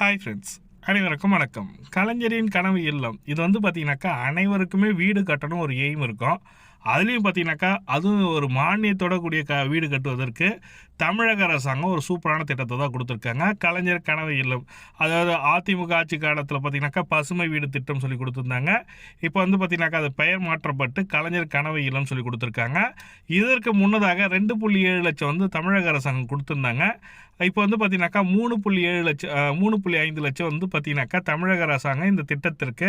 Hi friends அனைவருக்கும் வணக்கம். கலைஞரின் கனவு இல்லம். இது வந்து பார்த்தீங்கன்னாக்கா அனைவருக்குமே வீடு கட்டணும் ஒரு எய்ம் இருக்கும். அதுலேயும் பார்த்தீங்கன்னாக்கா அதுவும் ஒரு மானியத்தோட கூடிய க வீடு கட்டுவதற்கு தமிழக அரசாங்கம் ஒரு சூப்பரான திட்டத்தை தான் கொடுத்துருக்காங்க. கலைஞர் கனவு இல்லம். அதாவது அதிமுக ஆட்சி காலத்தில் பார்த்தீங்கன்னாக்கா பசுமை வீடு திட்டம் சொல்லி கொடுத்துருந்தாங்க. இப்போ வந்து பார்த்தீங்கன்னாக்கா அது பெயர் மாற்றப்பட்டு கலைஞர் கனவு இல்லம் சொல்லி கொடுத்துருக்காங்க. இதற்கு முன்னதாக ரெண்டு புள்ளி ஏழு லட்சம் வந்து தமிழக அரசாங்கம் கொடுத்துருந்தாங்க. இப்போ வந்து பார்த்தீங்கன்னாக்கா மூணு புள்ளி ஏழு லட்சம் மூணு புள்ளி ஐந்து லட்சம் வந்து பார்த்தீங்கன்னாக்கா தமிழக அரசாங்கம் இந்த திட்டத்திற்கு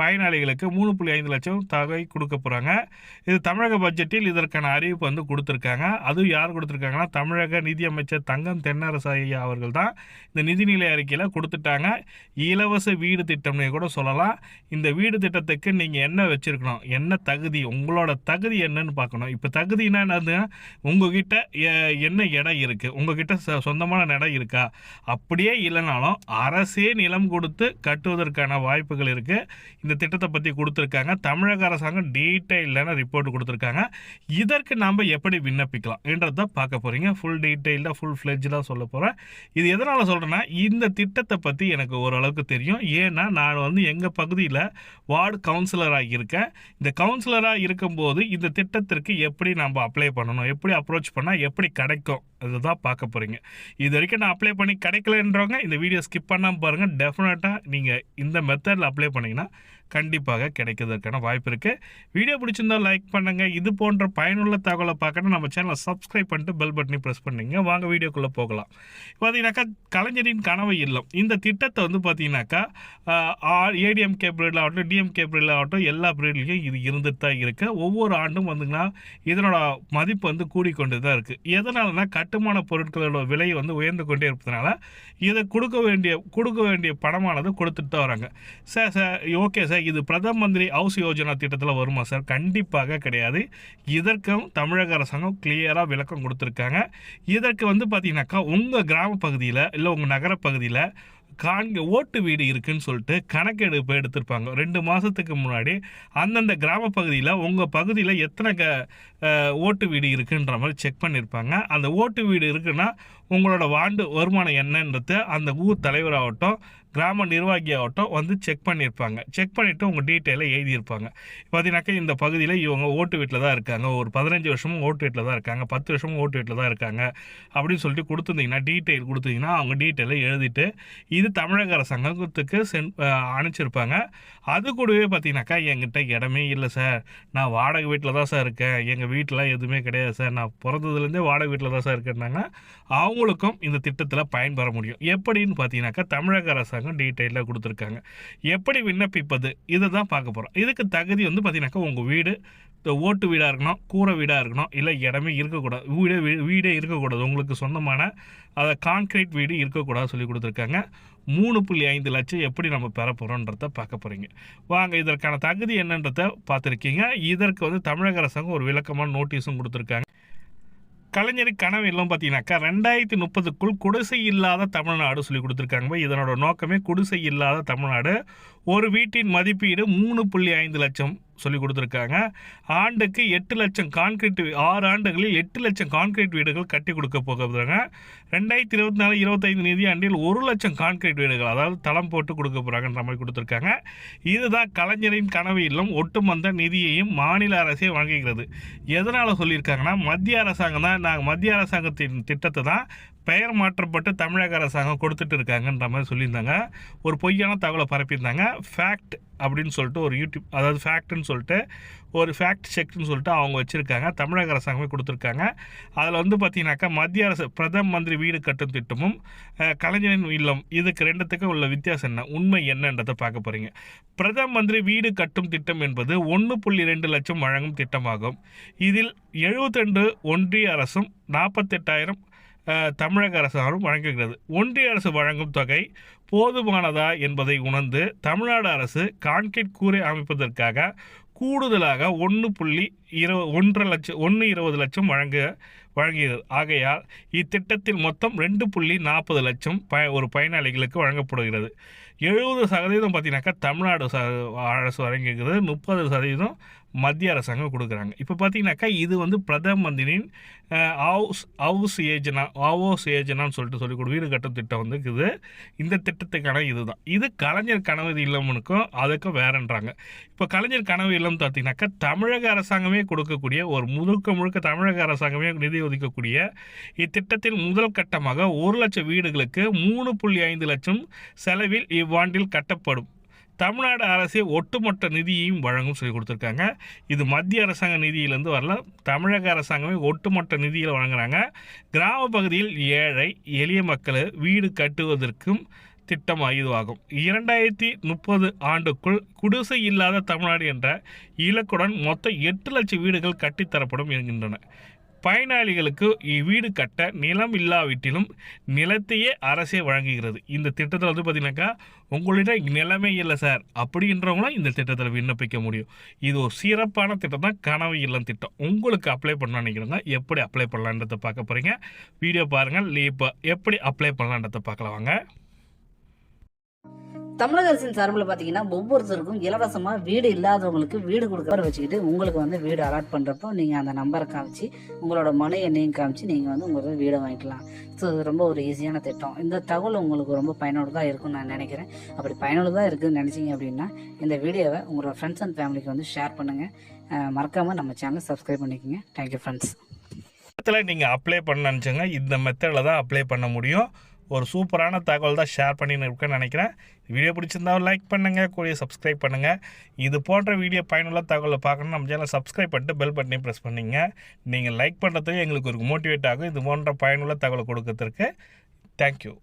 பயனாளிகளுக்கு மூணு புள்ளி ஐந்து லட்சம் தொகை கொடுக்க போகிறாங்க இது தமிழக பட்ஜெட்டில் இதற்கான அறிவிப்பு வந்து கொடுத்துருக்காங்க. அதுவும் யார் கொடுத்துருக்காங்கன்னா தமிழக நிதியமைச்சர் தங்கம் தென்னரசு ஐயா அவர்கள் தான் இந்த நிதிநிலை அறிக்கையில் கொடுத்துட்டாங்க. இலவச வீடு திட்டம்னு கூட சொல்லலாம். இந்த வீடு திட்டத்துக்கு நீங்கள் என்ன வச்சுருக்கணும்? என்ன தகுதி? உங்களோட தகுதி என்னன்னு பார்க்கணும். இப்போ தகுதினா என்னதுன்னா உங்ககிட்ட என்ன இடம் இருக்குது உங்ககிட்ட ச- சொந்தமான இடம் இருக்கா? அப்படியே இல்லைனாலும் அரசே நிலம் கொடுத்து கட்டுவதற்கான வாய்ப்புகள் இருக்குது இந்த திட்டத்தை பற்றி கொடுத்துருக்காங்க. தமிழக அரசாங்கம் டீட்டெயிலான ரிப்போர்ட் கொடுத்துருக்காங்க. இதற்கு நாம் எப்படி விண்ணப்பிக்கலாம்? என்றதை பார்க்க போகிறீங்க ஃபுல் டீட்டெயில்டாக ஃபுல் ஃப்ளெஜ்டாக சொல்ல போகிறேன் இது எதனால் சொல்கிறேன்னா இந்த திட்டத்தை பற்றி எனக்கு ஓரளவுக்கு தெரியும். ஏன்னா நான் வந்து எங்கள் பகுதியில் வார்டு கவுன்சிலராக இருக்கேன். இந்த கவுன்சிலராக இருக்கும்போது இந்த திட்டத்திற்கு எப்படி நம்ம அப்ளை பண்ணணும்? எப்படி அப்ரோச் பண்ணால் எப்படி கிடைக்கும்? அதுதான் பார்க்க போகிறீங்க இது வரைக்கும் நான் அப்ளை பண்ணி கிடைக்கலன்றவங்க இந்த வீடியோ ஸ்கிப் பண்ணாமல் பாருங்கள் டெஃபினட்டாக நீங்கள் இந்த மெத்தடில் அப்ளை பண்ணிங்கன்னா கண்டிப்பாக கிடைக்கிறதுக்கான வாய்ப்பு இருக்குது வீடியோ பிடிச்சிருந்தா லைக் பண்ணுங்கள் இது போன்ற பயனுள்ள தகவலை பார்க்கணும் நம்ம சேனலை சப்ஸ்கிரைப் பண்ணிட்டு பெல் பட்டனை ப்ரெஸ் பண்ணிங்க. வாங்க வீடியோக்குள்ளே போகலாம். பார்த்தீங்கன்னாக்கா கலைஞரின் கனவு இல்லம். இந்த திட்டத்தை வந்து பார்த்தீங்கன்னாக்கா ஏடிஎம்கே பீரியடில் ஆகட்டும் டிஎம்கே பீரியடில் ஆகட்டும் எல்லா பீரியட்லையும் இது இருந்துட்டு தான் இருக்குது ஒவ்வொரு ஆண்டும் வந்துங்கன்னா இதனோட மதிப்பு வந்து கூடிக்கொண்டு தான் இருக்குது எதனாலனா கட்டுமான பொருட்களோட விலை வந்து உயர்ந்து கொண்டே இருப்பதனால இதை கொடுக்க வேண்டிய கொடுக்க வேண்டிய பணமானது கொடுத்துட்டு தான் வராங்க. சார் சார் ஓகே சார் இது பிரதம மந்திரி ஹவுஸ் யோஜனா திட்டத்தில் வருமா சார்? கண்டிப்பாக கிடையாது. இதற்கும் தமிழக அரசாங்கம் கிளியராக விளக்கம் கொடுத்துருக்காங்க. இதற்கு வந்து பார்த்தீங்கன்னாக்கா உங்கள் கிராம பகுதியில் இல்லை உங்கள் நகர பகுதியில் காண்க ஓட்டு வீடு இருக்குன்னு சொல்லிட்டு கணக்கெடுப்பு எடுத்திருப்பாங்க. ரெண்டு மாதத்துக்கு முன்னாடி அந்தந்த கிராம பகுதியில் உங்கள் பகுதியில் எத்தனை க ஓட்டு வீடு இருக்குன்ற மாதிரி செக் பண்ணியிருப்பாங்க அந்த ஓட்டு வீடு இருக்குன்னா உங்களோட வாண்டு வருமானம் என்னன்றது அந்த ஊர் தலைவராகட்டும் கிராம நிர்வாகியாகட்டும் வந்து செக் பண்ணியிருப்பாங்க. செக் பண்ணிவிட்டு உங்கள் டீட்டெயிலை எழுதியிருப்பாங்க. பார்த்தீங்கன்னாக்கா இந்த பகுதியில் இவங்க ஓட்டு வீட்டில் தான் இருக்காங்க. ஒரு பதினஞ்சு வருஷமும் ஓட்டு வீட்டில் தான் இருக்காங்க. பத்து வருஷமும் ஓட்டு வீட்டில் தான் இருக்காங்க. அப்படின்னு சொல்லிட்டு கொடுத்துருந்தீங்கன்னா டீட்டெயில் கொடுத்தீங்கன்னா அவங்க டீட்டெயிலை எழுதிட்டு இது தமிழக அரசாங்கத்துக்கு சென் அனுப்பிச்சிருப்பாங்க. அது கூடவே பார்த்தீங்கன்னாக்கா என்கிட்ட இடமே இல்லை சார். நான் வாடகை வீட்டில் தான் சார் இருக்கேன். எங்கள் வீட்டிலாம் எதுவுமே கிடையாது சார். நான் பிறந்ததுலேருந்தே வாடகை வீட்டில் தான் சார் இருக்கேன்னாங்க. அவங்களுக்கும் இந்த திட்டத்தில் பயன்பெற முடியும். எப்படின்னு பார்த்தீங்கன்னாக்கா தமிழக அரசாங்கம் டீட்டெயிலாக கொடுத்துருக்காங்க. எப்படி விண்ணப்பிப்பது? இதை தான் பார்க்க போகிறோம் இதுக்கு தகுதி வந்து பார்த்தீங்கன்னாக்கா உங்கள் வீடு இந்த ஓட்டு வீடாக இருக்கணும் கூரை வீடாக இருக்கணும் இல்லை இடமே இருக்கக்கூடாது வீடே வீ- வீடே இருக்கக்கூடாது. உங்களுக்கு சொந்தமான அதை கான்கிரீட் வீடு இருக்கக்கூடாது சொல்லி கொடுத்துருக்காங்க. மூணு புள்ளி ஐந்து லட்சம் எப்படி நம்ம பெற போகிறோன்றத பார்க்க போகிறீங்க வாங்க இதற்கான தகுதி என்னன்றத பார்த்துருக்கீங்க. இதற்கு வந்து தமிழக அரசாங்கம் ஒரு விளக்கமான நோட்டீஸும் கொடுத்துருக்காங்க. கலைஞர் கனவு எல்லாம் பார்த்தீங்கன்னாக்கா ரெண்டாயிரத்தி முப்பதுக்குள் குடிசை இல்லாத தமிழ்நாடு சொல்லி கொடுத்துருக்காங்க. இதனோட நோக்கமே குடிசை இல்லாத தமிழ்நாடு. ஒரு வீட்டின் மதிப்பீடு மூணு புள்ளி ஐந்து லட்சம். சொல்லி கொடுத்துருக்காங்க. ஆண்டுக்கு எட்டு லட்சம் கான்கிரீட் ஆறு ஆண்டுகளில் எட்டு லட்சம் கான்கிரீட் வீடுகள் கட்டி கொடுக்க போகிறாங்க ரெண்டாயிரத்தி இருபத்தி நாலு இருபத்தைந்து நிதியாண்டில் ஒரு லட்சம் கான்கிரீட் வீடுகள் அதாவது தளம் போட்டு கொடுக்க போகிறாங்கன்ற மாதிரி கொடுத்துருக்காங்க. இதுதான் கலைஞரின் கனவு இல்லம் ஒட்டுமொத்த நிதியையும் மாநில அரசே வழங்குகிறது. எதனால் சொல்லியிருக்காங்கன்னா மத்திய அரசாங்கம் தான் நாங்கள் மத்திய அரசாங்கத்தின் திட்டத்தை தான் பெயர் மாற்றப்பட்டு தமிழக அரசாங்கம் கொடுத்துட்டு இருக்காங்கன்ற மாதிரி சொல்லியிருந்தாங்க. ஒரு பொய்யான தகவலை பரப்பியிருந்தாங்க. ஃபேக்ட் அப்படின்னு சொல்லிட்டு ஒரு யூடியூப் அதாவது ஃபேக்ட்னு சொல்லிட்டு ஒரு ஃபேக்ட் செக்னு சொல்லிட்டு அவங்க வச்சுருக்காங்க. தமிழக அரசாங்கமே கொடுத்துருக்காங்க. அதில் வந்து பார்த்தீங்கன்னாக்கா மத்திய அரசு பிரதம மந்திரி வீடு கட்டும் திட்டமும் கலைஞரின் இல்லம் இதுக்கு ரெண்டுத்துக்கும் உள்ள வித்தியாசம் என்ன? உண்மை என்னன்றதை பார்க்க போகிறீங்க பிரதம மந்திரி வீடு கட்டும் திட்டம் என்பது ஒன்று புள்ளி ரெண்டு லட்சம் வழங்கும் திட்டமாகும். இதில் 72 ஒன்றிய அரசும் நாற்பத்தெட்டாயிரம் தமிழக அரசாலும் வழங்குகிறது. ஒன்றிய அரசு வழங்கும் தொகை போதுமானதா என்பதை உணர்ந்து தமிழ்நாடு அரசு கான்கிரீட் கூரை அமைப்பதற்காக கூடுதலாக ஒன்று புள்ளி இரு ஒன்றரை லட்சம் ஒன்று இருபது லட்சம் வழங்க வழங்குகிறது ஆகையால் இத்திட்டத்தில் மொத்தம் ரெண்டு புள்ளி நாற்பது லட்சம் ப ஒரு பயனாளிகளுக்கு வழங்கப்படுகிறது. எழுபது சதவீதம் பார்த்தீங்கன்னாக்கா தமிழ்நாடு ச அரசு வழங்கியிருக்கிறது. முப்பது சதவீதம் மத்திய அரசாங்கம் கொடுக்குறாங்க. இப்போ பார்த்தீங்கன்னாக்கா இது வந்து பிரதம மந்திரின் ஹவுஸ் ஹவுஸ் ஏஜனா ஹவுஸ் ஏஜனான்னு சொல்லிட்டு சொல்லி கொடு வீடு கட்டும் திட்டம் வந்து இருக்குது இந்த திட்டத்துக்கான இதுதான். இது கலைஞர் கனவு இல்லம்னுக்கும் அதுக்கும் வேறன்றாங்க. இப்போ கலைஞர் கனவு இல்லம் பார்த்தீங்கன்னாக்கா தமிழக அரசாங்கமே கொடுக்கக்கூடிய ஒரு முழுக்க முழுக்க தமிழக அரசாங்கமே நிதி ஒதுக்கக்கூடிய இத்திட்டத்தில் முதல் கட்டமாக ஒரு லட்சம் வீடுகளுக்கு மூணு புள்ளி ஐந்து லட்சம் செலவில் இவ்வாண்டில் கட்டப்படும். தமிழ்நாடு அரசே ஒட்டுமொத்த நிதியையும் வழங்கும் சொல்லி கொடுத்துருக்காங்க. இது மத்திய அரசாங்க நிதியிலேருந்து வரல. தமிழக அரசாங்கமே ஒட்டுமொத்த நிதியில் வழங்குறாங்க. கிராம பகுதியில் ஏழை எளிய மக்களை வீடு கட்டுவதற்கும் திட்டம் இதுவாகும். இரண்டாயிரத்தி முப்பது ஆண்டுக்குள் குடிசை இல்லாத தமிழ்நாடு என்ற இலக்குடன் மொத்தம் எட்டு லட்சம் வீடுகள் கட்டித்தரப்படும் என்கின்றன. பயனாளிகளுக்கு இவ்வீடு கட்ட நிலம் இல்லாவிட்டிலும் நிலத்தையே அரசே வழங்குகிறது. இந்த திட்டத்தில் வந்து பார்த்தீங்கன்னாக்கா உங்கள்கிட்ட நிலமே இல்லை சார். அப்படின்றவங்களும் இந்த திட்டத்தில் விண்ணப்பிக்க முடியும். இது ஒரு சிறப்பான திட்டம் தான் கனவு இல்லம் திட்டம். உங்களுக்கு அப்ளை பண்ண நினைக்கிறவங்க எப்படி அப்ளை பண்ணலான்றதை பார்க்க போகிறீங்க வீடியோ பாருங்கள் இப்போ எப்படி அப்ளை பண்ணலான்றதை பார்க்கலாம். வாங்க. தமிழக அரசின் சார்பில் பார்த்தீங்கன்னா ஒவ்வொருத்தருக்கும் இலவசமாக வீடு இல்லாதவங்களுக்கு வீடு கொடுக்க வச்சுக்கிட்டு உங்களுக்கு வந்து வீடு அலாட் பண்ணுறப்போ நீங்கள் அந்த நம்பரை காமிச்சு உங்களோட மனு எண்ணையும் காமிச்சு நீங்கள் வந்து உங்களுக்கு வீடை வாங்கிக்கலாம். ஸோ இது ரொம்ப ஒரு ஈஸியான திட்டம். இந்த தகவல் உங்களுக்கு ரொம்ப பயனுள்ளதாக இருக்கும்னு நான் நினைக்கிறேன். அப்படி பயனுள்ளதாக இருக்குதுன்னு நினச்சிங்க அப்படின்னா இந்த வீடியோவை உங்களோட ஃப்ரெண்ட்ஸ் அண்ட் ஃபேமிலிக்கு வந்து ஷேர் பண்ணுங்கள் மறக்காமல் நம்ம சேனலை சப்ஸ்கிரைப் பண்ணிக்கோங்க. தேங்க்யூ ஃப்ரெண்ட்ஸ் மெத்தடில் நீங்கள் அப்ளை பண்ண நினச்சிங்க இந்த மெத்தடில் தான் அப்ளை பண்ண முடியும். ஒரு சூப்பரான தகவல் தான் ஷேர் பண்ணின்னு இருக்கேன்னு நினைக்கிறேன். வீடியோ பிடிச்சிருந்தா லைக் பண்ணுங்கள் கூடிய சப்ஸ்கிரைப் பண்ணுங்கள் இது போன்ற வீடியோ பயனுள்ள தகவலை பார்க்கணும் நம்ம சேனல் சப்ஸ்கிரைப் பண்ணிட்டு பெல் பட்டனையும் ப்ரெஸ் பண்ணிங்க. நீங்கள் லைக் பண்ணுறதுக்கு எங்களுக்கு ஒரு மோட்டிவேட் ஆகும். இது போன்ற பயனுள்ள தகவலை கொடுக்கறதுக்கு. தேங்க்யூ